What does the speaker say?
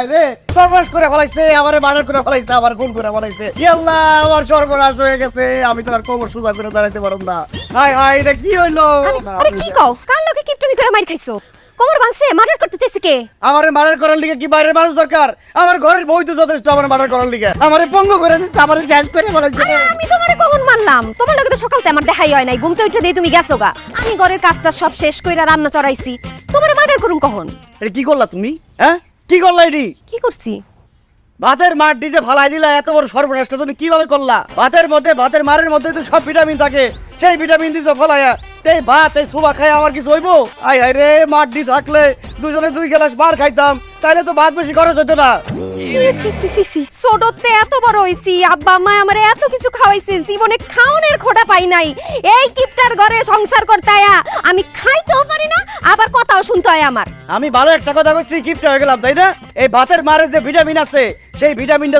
হায় রে সর্বনাশ করে ফেলাইছে আমারে মার্ডার করে ফেলাইছে আমার খুন করে ফেলাইছে। ই আমার সর্বনাশ হয়ে গেছে আমি তো আর কোমর সোজা করে দাঁড়াইতে পারব না। হায় হায় এটা কি হইল? আরে কি কও? কার লোকে কিপটমি করে মার খাইছো? কোমর ভাঙছে মার্ডার করতে চাইছে কে? আমারে মার্ডার করার লিগে কি বাইরের মানুষ দরকার? আমার ঘরের বই তো যথেষ্ট আমার মার্ডার করার লিগে। আমারে পঙ্গু করে দিচ্ছে আমারে শেষ করে ফেলাইছে। আমি তোমারে কখন মারলাম? তোমার লগে তো সকালতে আমার দেখাই হয় নাই। ঘুমতে উঠে দিয়ে তুমি গেছো গা। আমি ঘরের কাজটা সব শেষ কইরা রান্না চড়াইছি। তোমারে মার্ডার করুম কখন? এটা কি করলা তুমি? হ্যাঁ? কি করলা এটি? কি করছি? ভাতের মার ডিজে ফালাই দিলা এত বড় সর্বনাশটা তুমি কীভাবে করলা? ভাতের মধ্যে ভাতের মারের মধ্যে তো সব ভিটামিন থাকে। সেই ভিটামিন দিছো ফলাইয়া এই ভাত এই সুবা খাই আমার কিছু হইবো? আই হাই রে মার ডি থাকলে দুজনে দুই গ্লাস বার খাইতাম। তাইলে তো ভাত বেশি খরচ হতো না। C C C C C ছোটতে এত বড় হইছি আব্বা মা আমারে এত কিছু খাওয়াইছে জীবনে খাওয়ানোর খোটা পাই নাই। এই কিপটার ঘরে সংসার করতে আয়া আমি আবার কথাও শুনতে হয় আমার। আমি ভালো একটা কথা কইছি গিফট হয়ে গেলাম, তাই না? এই ভাতের মারে যে ভিটামিন আছে, সেই ভিটামিনটা